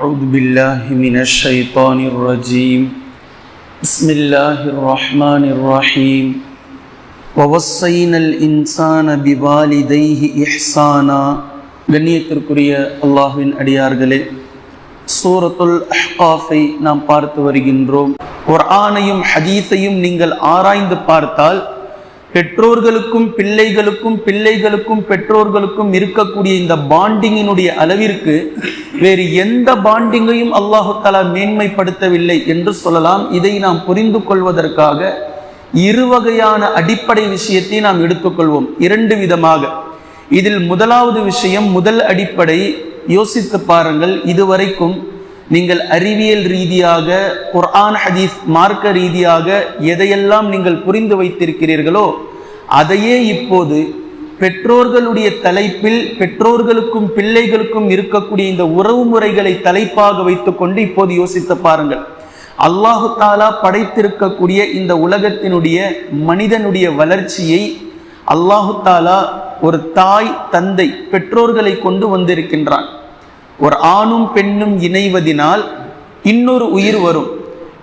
أعوذ بالله من الشيطان الرجيم بسم الله الرحمن الرحيم ووصينا الإنسان بوالديه إحسانا கண்ணியத்திற்குரிய அல்லாஹ்வின் அடியார்களே சூரத்துல் அஹ்காஃபை நாம் பார்த்து வருகின்றோம் குர்ஆனையும் ஹதீஸையும் நீங்கள் ஆராய்ந்து பார்த்தால் பெற்றோர்களுக்கும் பிள்ளைகளுக்கும் பிள்ளைகளுக்கும் பெற்றோர்களுக்கும் இருக்கக்கூடிய இந்த பாண்டிங்கினுடைய அளவிற்கு வேறு எந்த பாண்டிங்கையும் அல்லாஹு தலா மேன்மைப்படுத்தவில்லை என்று சொல்லலாம். இதை நாம் புரிந்து கொள்வதற்காக இரு வகையான அடிப்படை விஷயத்தை நாம் எடுத்துக்கொள்வோம். இரண்டு விதமாக. இதில் முதலாவது விஷயம் முதல் அடிப்படை யோசித்து பாருங்கள் இதுவரைக்கும் நீங்கள் அறிவியல் ரீதியாக குர்ஆன் ஹதீஸ் மார்க்க ரீதியாக எதையெல்லாம் நீங்கள் புரிந்து வைத்திருக்கிறீர்களோ அதையே இப்போது பெற்றோர்களுடைய தலைப்பில் பெற்றோர்களுக்கும் பிள்ளைகளுக்கும் இருக்கக்கூடிய இந்த உறவு முறைகளை தலைப்பாக வைத்துக்கொண்டு இப்போது யோசித்து பாருங்கள். அல்லாஹு தாலா படைத்திருக்கக்கூடிய இந்த உலகத்தினுடைய மனிதனுடைய வளர்ச்சியை அல்லாஹு தாலா ஒரு தாய் தந்தை பெற்றோர்களை கொண்டு வந்திருக்கின்றான். ஒரு ஆணும் பெண்ணும் இணைவதினால் இன்னொரு உயிர் வரும்.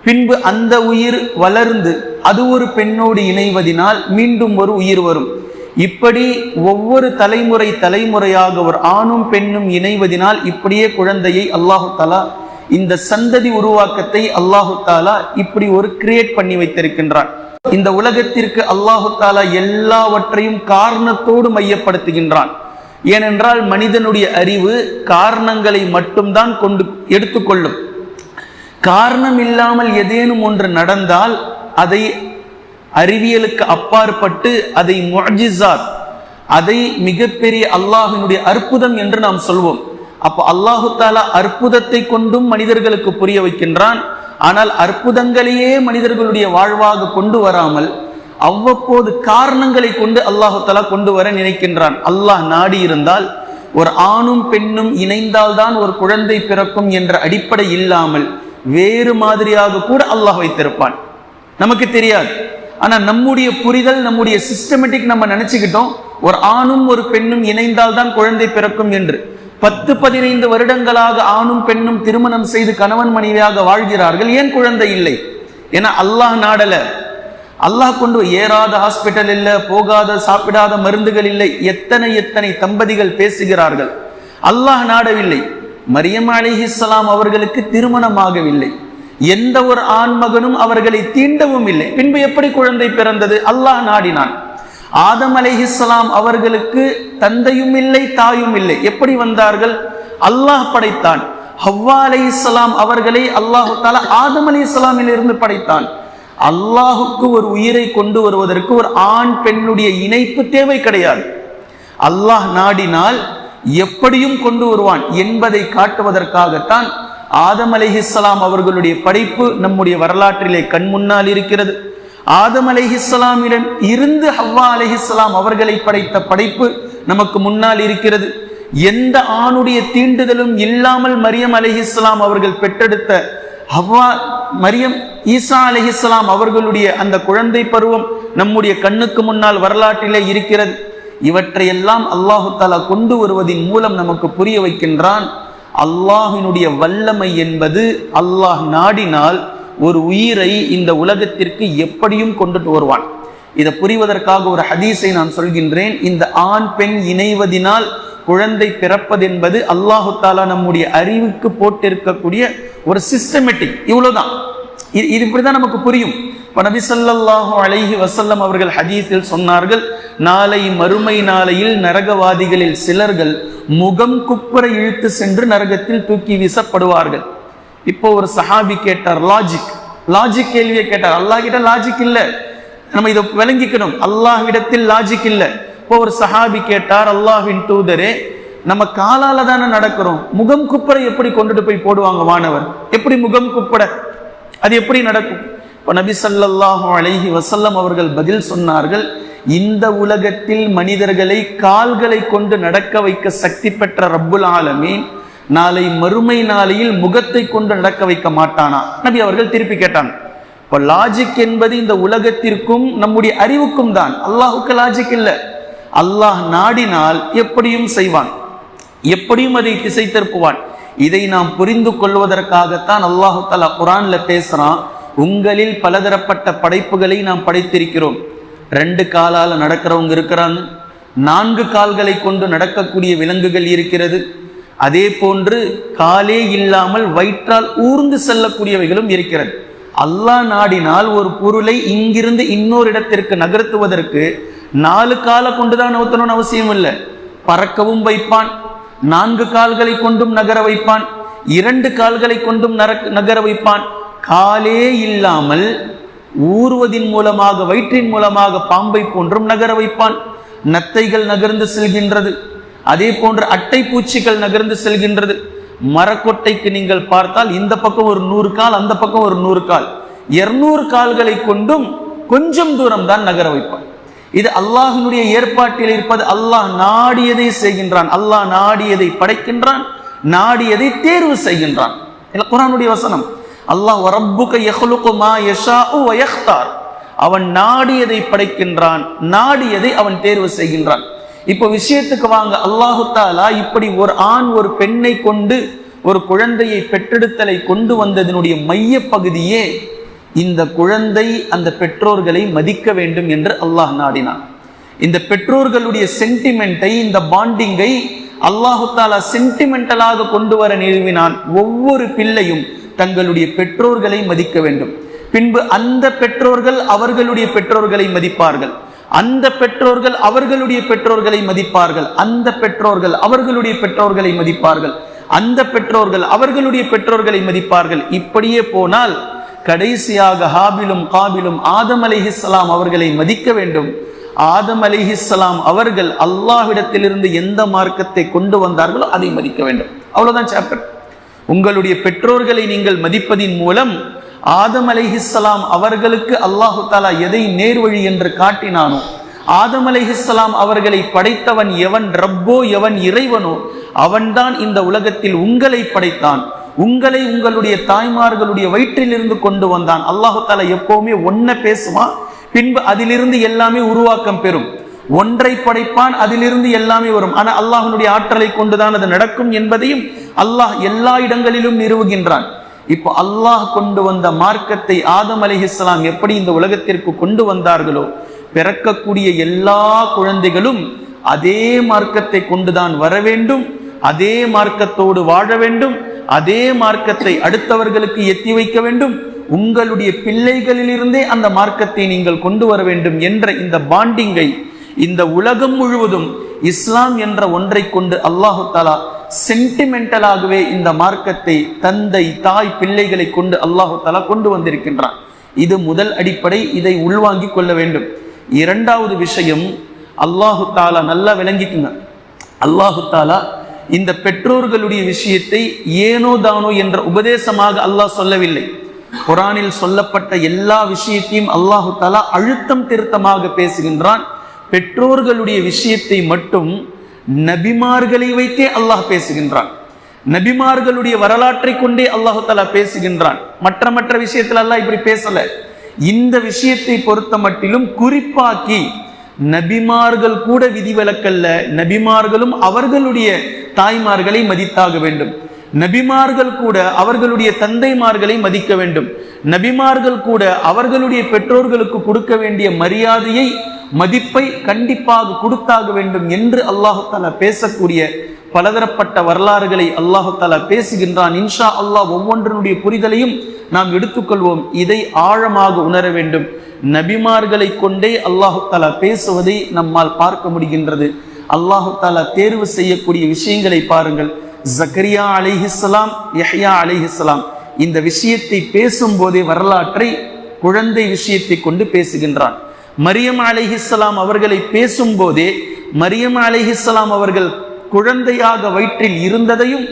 பின்பு அந்த உயிர் வளர்ந்து அது ஒரு பெண்ணோடு இணைவதினால் மீண்டும் ஒரு உயிர் வரும். இப்படி ஒவ்வொரு தலைமுறை தலைமுறையாக ஒரு ஆணும் பெண்ணும் இணைவதினால் இப்படியே குழந்தையை அல்லாஹு தாலா இந்த சந்ததி உருவாக்கத்தை அல்லாஹு தாலா இப்படி ஒரு கிரியேட் பண்ணி வைத்திருக்கின்றான். இந்த உலகத்திற்கு அல்லாஹு தாலா எல்லாவற்றையும் காரணத்தோடு மையப்படுத்துகின்றான். ஏனென்றால் மனிதனுடைய அறிவு காரணங்களை மட்டும்தான் கொண்டு எடுத்துக்கொள்ளும். காரணம் இல்லாமல் ஏதேனும் ஒன்று நடந்தால் அதை அறிவியலுக்கு அப்பாற்பட்டு அதை முஜிசாத் அதை மிகப்பெரிய அல்லாஹினுடைய அற்புதம் என்று நாம் சொல்வோம். அப்போ அல்லாஹு தாலா அற்புதத்தை கொண்டும் மனிதர்களுக்கு புரிய வைக்கின்றான். ஆனால் அற்புதங்களையே மனிதர்களுடைய வாழ்வாக கொண்டு வராமல் அவ்வப்போது காரணங்களை கொண்டு அல்லாஹாலா கொண்டு வர நினைக்கின்றான். அல்லாஹ் நாடி இருந்தால் ஒரு ஆணும் பெண்ணும் இணைந்தால்தான் ஒரு குழந்தை பிறக்கும் என்ற அடிப்படை இல்லாமல் வேறு மாதிரியாக கூட அல்லாஹ் வைத்திருப்பான். நமக்கு தெரியாது. ஆனா நம்முடைய புரிதல் நம்முடைய சிஸ்டமேட்டிக் நம்ம நினைச்சுக்கிட்டோம் ஒரு ஆணும் ஒரு பெண்ணும் இணைந்தால் தான் குழந்தை பிறக்கும் என்று. பத்து பதினைந்து வருடங்களாக ஆணும் பெண்ணும் திருமணம் செய்து கணவன் மனைவியாக வாழ்கிறார்கள் ஏன் குழந்தை இல்லை? ஏன்னா அல்லாஹ் நாடல. அல்லாஹ் கொண்டு ஏறாத ஹாஸ்பிட்டல் இல்லை போகாத சாப்பிடாத மருந்துகள் இல்லை. எத்தனை எத்தனை தம்பதிகள் பேசுகிறார்கள். அல்லாஹ் நாடவில்லை. மரியம் அலிஹிஸ்லாம் அவர்களுக்கு திருமணமாகவில்லை. எந்த ஒரு ஆண்மகனும் அவர்களை தீண்டவும் இல்லை. பின்பு எப்படி குழந்தை பிறந்தது? அல்லாஹ் நாடினான். ஆதம் அலிஹிஸ்லாம் அவர்களுக்கு தந்தையும் இல்லை தாயும் இல்லை. எப்படி வந்தார்கள்? அல்லாஹ் படைத்தான். ஹவ்வா அலி இஸ்லாம் அவர்களை அல்லாஹு தாலா ஆதம் அலி இஸ்லாமில் இருந்து படைத்தான். அல்லாஹுக்கு ஒரு உயிரை கொண்டு வருவதற்கு ஒரு ஆண் பெண்ணுடைய இணைப்பு தேவை கிடையாது. அல்லாஹ் நாடினால் எப்படியும் கொண்டு வருவான் என்பதை காட்டுவதற்காகத்தான் ஆதம் அலிஹிஸ்லாம் அவர்களுடைய படைப்பு நம்முடைய வரலாற்றிலே கண் முன்னால் இருக்கிறது. ஆதம் அலிஹிஸ்லாமிடம் இருந்து ஹவ்வா அலிஹிஸ்லாம் அவர்களை படைத்த படைப்பு நமக்கு முன்னால் இருக்கிறது. எந்த ஆணுடைய தீண்டுதலும் இல்லாமல் மரியம் அலிஹிஸ்லாம் அவர்கள் பெற்றெடுத்த அவ்வா மரியம் ஈசா அலிஹிஸ்லாம் அவர்களுடைய அந்த குழந்தை பருவம் நம்முடைய கண்ணுக்கு முன்னால் வரலாற்றிலே இருக்கிறது. இவற்றையெல்லாம் அல்லாஹு தாலா கொண்டு வருவதன் மூலம் நமக்கு புரிய வைக்கின்றான். அல்லாஹினுடைய வல்லமை என்பது அல்லாஹ் நாடினால் ஒரு உயிரை இந்த உலகத்திற்கு எப்படியும் கொண்டுட்டு வருவான். இதை புரிவதற்காக ஒரு ஹதீஸை நான் சொல்கின்றேன். இந்த ஆண் பெண் இணைவதினால் குழந்தை பிறப்பது என்பது அல்லாஹு தாலா நம்முடைய அறிவுக்கு போட்டிருக்கக்கூடிய ஒரு சிஸ்டமேட்டிக் இவ்வளவுதான். இது இது இப்படிதான் நமக்கு புரியும். இப்போ நபி ஸல்லல்லாஹு அலைஹி அவர்கள் ஹதீஸில் சொன்னார்கள் நாளை மறுமை நாளையில் நரகவாதிகளில் சிலர்கள் முகம் குப்புற இழுத்து சென்று நரகத்தில் தூக்கி வீசப்படுவார்கள். இப்போ ஒரு சஹாபி கேட்டார் லாஜிக் லாஜிக் கேள்வியை கேட்டார். அல்லாஹ் கிட்ட லாஜிக் இல்ல. நம்ம இதை விளங்கிக்கணும். அல்லாஹ் இடத்தில் லாஜிக் இல்லை. இப்போ ஒரு சஹாபி கேட்டார் அல்லாஹ்வின் தூதரே நம்ம காலால தானே நடக்கிறோம். முகம் குப்பரை எப்படி கொண்டுட்டு போய் போடுவாங்க வானவர் எப்படி முகம் குப்பட? அது எப்படி நடக்கும்? இப்போ நபி சல்லாஹு அழகி வசல்லம் அவர்கள் பதில் சொன்னார்கள் இந்த உலகத்தில் மனிதர்களை கால்களை கொண்டு நடக்க வைக்க சக்தி பெற்ற ரப்புல் ஆலமீன் நாளை மறுமை நாளையில் முகத்தை கொண்டு நடக்க வைக்க மாட்டானா? நபி அவர்கள் திருப்பி கேட்டான் இப்போ லாஜிக் என்பது இந்த உலகத்திற்கும் நம்முடைய அறிவுக்கும் தான். அல்லாஹுக்கு லாஜிக் இல்லை. அல்லாஹ் நாடினால் எப்படியும் செய்வான். எப்படியும் அதை திசை திருப்புவான். இதை நாம் புரிந்து கொள்வதற்காகத்தான் அல்லாஹு தலா குரான்ல பேசுறான் உங்களில் பலதரப்பட்ட படைப்புகளை நாம் படைத்திருக்கிறோம். ரெண்டு காலால நடக்கிறவங்க இருக்கிறாங்க. நான்கு கால்களை கொண்டு நடக்கக்கூடிய விலங்குகள் இருக்கிறது. அதே போன்று காலே இல்லாமல் வயிற்றால் ஊர்ந்து செல்லக்கூடியவைகளும் இருக்கிறது. அல்லாஹ் நாடினால் ஒரு பொருளை இங்கிருந்து இன்னொரு இடத்திற்கு நகர்த்துவதற்கு நாலு காலை கொண்டுதான் நகர்த்தணும்னு அவசியம் இல்லை. பறக்கவும் வைப்பான். நான்கு கால்களை கொண்டும் நகர வைப்பான். இரண்டு கால்களை கொண்டும் நரக்- நகர வைப்பான். காலே இல்லாமல் ஊறுவதின் மூலமாக வயிற்றின் மூலமாக பாம்பை போன்றும் நகர வைப்பான். நத்தைகள் நகர்ந்து செல்கின்றது. அதே போன்று அட்டை பூச்சிகள் நகர்ந்து செல்கின்றது. மரக்கொட்டைக்கு நீங்கள் பார்த்தால் இந்த பக்கம் ஒரு நூறு கால் அந்த பக்கம் ஒரு நூறு கால். இருநூறு கால்களை கொண்டும் கொஞ்சம் தூரம் தான் நகர வைப்பான். இது அல்லாஹினுடைய ஏற்பாட்டில் இருப்பது. அல்லாஹ் நாடியதை செய்கின்றான். அல்லாஹ் நாடியதை படைக்கின்றான். நாடியதை தேர்வு செய்கின்றான். இல்ல குரானுடைய வசனம். அல்லாஹ் ரப்புக யஹ்லுகு மா யஷாஉ வ அவன் நாடியதை படைக்கின்றான். நாடியதை அவன் தேர்வு செய்கின்றான். இப்போ விஷயத்துக்கு வாங்க. அல்லாஹு தாலா இப்படி ஒரு ஆண் ஒரு பெண்ணை கொண்டு ஒரு குழந்தையை பெற்றெடுத்தலை கொண்டு வந்ததனுடைய மைய பகுதியே இந்த குழந்தை அந்த பெற்றோர்களை மதிக்க வேண்டும் என்று அல்லாஹ் நாடினான். இந்த பெற்றோர்களுடைய சென்டிமெண்ட்டை இந்த பாண்டிங்கை அல்லாஹு தாலா சென்டிமெண்டலாக கொண்டு வர நிறுவினான். ஒவ்வொரு பிள்ளையும் தங்களுடைய பெற்றோர்களை மதிக்க வேண்டும். பின்பு அந்த பெற்றோர்கள் அவர்களுடைய பெற்றோர்களை மதிப்பார்கள். அந்த பெற்றோர்கள் அவர்களுடைய பெற்றோர்களை மதிப்பார்கள். அந்த பெற்றோர்கள் அவர்களுடைய பெற்றோர்களை மதிப்பார்கள். அந்த பெற்றோர்கள் அவர்களுடைய பெற்றோர்களை மதிப்பார்கள். இப்படியே போனால் கடைசியாக ஹாபிலும் காபிலும் ஆதம் அலிஹிஸ்லாம் அவர்களை மதிக்க வேண்டும். ஆதம் அலிஹிஸ்லாம் அவர்கள் அல்லாஹ்விடத்திலிருந்து எந்த மார்க்கத்தை கொண்டு வந்தார்களோ அதை மதிக்க வேண்டும். அவ்வளவுதான் சாப்டர் உங்களுடைய பெற்றோர்களை நீங்கள் மதிப்பதின் மூலம் ஆதம் அலிஹிஸ்லாம் அவர்களுக்கு அல்லாஹு தாலா எதை நேர்வழி என்று காட்டினானோ ஆதம் அலிஹிஸ்லாம் அவர்களை படைத்தவன் எவன் ரப்போ எவன் இறைவனோ அவன்தான் இந்த உலகத்தில் உங்களை படைத்தான். உங்களை உங்களுடைய தாய்மார்களுடைய வயிற்றிலிருந்து கொண்டு வந்தான். அல்லாஹு தாலா எப்பவுமே ஒன்ன பேசுவான் பின்பு அதிலிருந்து எல்லாமே உருவாக்கம் பெறும். ஒன்றை படைப்பான் அதிலிருந்து எல்லாமே வரும். ஆனா அல்லாஹனுடைய ஆற்றலை கொண்டுதான் அது நடக்கும் என்பதையும் அல்லாஹ் எல்லா இடங்களிலும் நிறுவுகின்றான். இப்போ அல்லாஹ் கொண்டு வந்த மார்க்கத்தை ஆதம் அலைஹிஸ்ஸலாம் எப்படி இந்த உலகத்திற்கு கொண்டு வந்தார்களோ பிறக்கக்கூடிய எல்லா குழந்தைகளும் அதே மார்க்கத்தை கொண்டுதான் வர வேண்டும் அதே மார்க்கத்தோடு வாழ வேண்டும் அதே மார்க்கத்தை அடுத்தவர்களுக்கு எத்தி வைக்க வேண்டும். உங்களுடைய பிள்ளைகளிலிருந்தே அந்த மார்க்கத்தை நீங்கள் கொண்டு வர வேண்டும் என்ற இந்த பாண்டிங்கை இந்த உலகம் முழுவதும் இஸ்லாம் என்ற ஒன்றை கொண்டு அல்லாஹு தாலா சென்டிமெண்டலாகவே இந்த மார்க்கத்தை தந்தை தாய் பிள்ளைகளை கொண்டு அல்லாஹு தாலா கொண்டு வந்திருக்கின்றான். இது முதல் அடிப்படை இதை உள்வாங்கிக் கொள்ள வேண்டும். இரண்டாவது விஷயம் அல்லாஹு தாலா நல்லா விளங்கிக்குங்க. அல்லாஹு தாலா இந்த பெற்றோர்களுடைய விஷயத்தை ஏனோ தானோ என்ற உபதேசமாக அல்லாஹ் சொல்லவில்லை. குரானில் சொல்லப்பட்ட எல்லா விஷயத்தையும் அல்லாஹு தாலா அழுத்தம் திருத்தமாக பேசுகின்றான். பெற்றோர்களுடைய விஷயத்தை மட்டும் நபிமார்களை வைத்தே அல்லாஹ் பேசுகின்றான். நபிமார்களுடைய வரலாற்றை கொண்டே அல்லாஹு தாலா பேசுகின்றான். மற்ற மற்ற விஷயத்துல அல்லாஹ் இப்படி பேசல. இந்த விஷயத்தை பொறுத்த மட்டிலும் குறிப்பாக்கி நபிமார்கள் கூட விதிவிலக்கல்ல. நபிமார்களும் அவர்களுடைய தாய்மார்களை மதித்தாக வேண்டும். நபிமார்கள் கூட அவர்களுடைய தந்தைமார்களை மதிக்க வேண்டும். நபிமார்கள் கூட அவர்களுடைய பெற்றோர்களுக்கு கொடுக்க வேண்டிய மரியாதையை மதிப்பை கண்டிப்பாக கொடுத்தாக வேண்டும் என்று அல்லாஹு பேசக்கூடிய பலதரப்பட்ட வரலாறுகளை அல்லாஹால பேசுகின்றான். இன்ஷா அல்லாஹ் ஒவ்வொன்றினுடைய புரிதலையும் நாம் எடுத்துக்கொள்வோம். இதை ஆழமாக உணர வேண்டும். நபிமார்களை கொண்டே அல்லாஹு பேசுவதை நம்மால் பார்க்க முடிகின்றது. அல்லாஹு தேர்வு செய்யக்கூடிய விஷயங்களை பாருங்கள். ஜக்கரியா அலிஹிஸ்லாம் யஹ்யா அலிஹிஸ்லாம் இந்த விஷயத்தை பேசும்போதே வரலாற்றை குழந்தை விஷயத்தை கொண்டு பேசுகின்றான். மரியம் அலிஹிஸ்லாம் அவர்களை பேசும்போதே மரியம் அலிஹிஸ்லாம் அவர்கள் குழந்தையாக வயிற்றில் இருந்ததையும்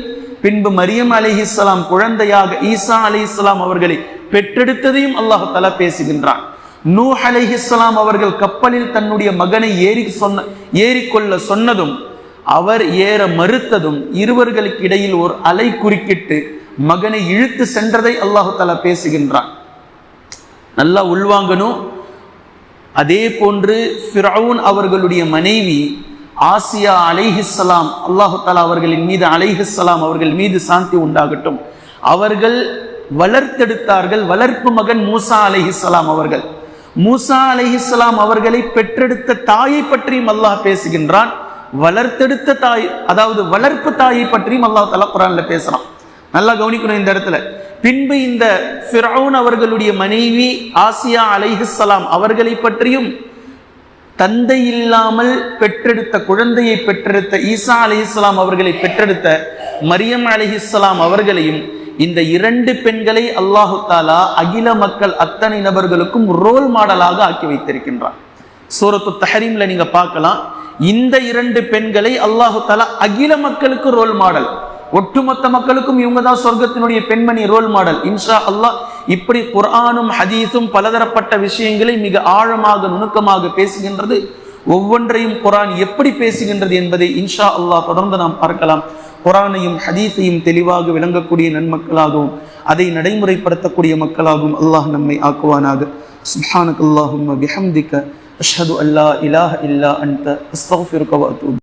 பின்பு மரியம் அலைஹிஸ்ஸலாம் குழந்தையாக ஈசா அலைஹிஸ்ஸலாம் அவர்களை பெற்றெடுத்ததையும் அல்லாஹால பேசுகின்றான். நூ அலைஹிஸ்ஸலாம் அவர்கள் கப்பலில் தன்னுடைய மகனை ஏறி சொன்ன ஏறிக்கொள்ள சொன்னதும் அவர் ஏற மறுத்ததும் இருவர்களுக்கு இடையில் ஒரு அலை குறுக்கிட்டு மகனை இழுத்து சென்றதை அல்லாஹு தலா பேசுகின்றான். நல்லா உள்வாங்கணும். அதே போன்று ஃபிரவுன் அவர்களுடைய மனைவி ஆசியா அலைஹிஸ்லாம் அல்லாஹு தாலா அவர்களின் மீது அலைஹிஸ்லாம் அவர்கள் மீது சாந்தி உண்டாகட்டும். அவர்கள் வளர்த்தெடுத்தார்கள் வளர்ப்பு மகன் மூசா அலைஹிஸ்லாம் அவர்கள். மூசா அலைஹிஸ்லாம் அவர்களை பெற்றெடுத்த தாயை பற்றியும் அல்லாஹ் பேசுகின்றான். வளர்த்தெடுத்த தாய் அதாவது வளர்ப்பு தாயை பற்றியும் அல்லாஹ் தலா குரான்ல பேசுறான். நல்லா கவனிக்கணும் இந்த இடத்துல. பின்பு இந்த ஃபிரௌன் அவர்களுடைய மனைவி ஆசியா அலைஹிஸ்லாம் அவர்களை பற்றியும் தந்தை இல்லாமல் பெற்றெடுத்த குழந்தையை பெற்றெடுத்த ஈசா அலைஹிஸ்ஸலாம் அவர்களை பெற்றெடுத்த மரியம் அலைஹிஸ்ஸலாம் அவர்களையும் இந்த இரண்டு பெண்களை அல்லாஹு தாலா அகில மக்கள் அத்தனை நபர்களுக்கும் ரோல் மாடலாக ஆக்கி வைத்திருக்கின்றார் சூரத்து தஹரீம்ல நீங்க பார்க்கலாம். இந்த இரண்டு பெண்களை அல்லாஹு தாலா அகில மக்களுக்கு ரோல் மாடல் ஒட்டுமொத்த மக்களுக்கும் இவங்க தான் சொர்க்கத்தினுடைய பெண்மணி ரோல் மாடல் இன்ஷா அல்லாஹ் இப்படி குர்ஆனும் ஹதீஸும் பலதரப்பட்ட விஷயங்களை மிக ஆழமாக நுணுக்கமாக பேசுகின்றது. ஒவ்வொன்றையும் குரான் எப்படி பேசுகின்றது என்பதை இன்ஷா அல்லாஹ் தொடர்ந்து நாம் பார்க்கலாம். குரானையும் ஹதீஸையும் தெளிவாக விளங்கக்கூடிய நன்மக்களாகவும் அதை நடைமுறைப்படுத்தக்கூடிய மக்களாகவும் அல்லாஹ் நம்மை ஆக்குவானாக. சுப்ஹானக் அல்லாஹும்ம பிஹம்திக அஷ்ஹது அல்லா இலாஹ இல்லா அன்த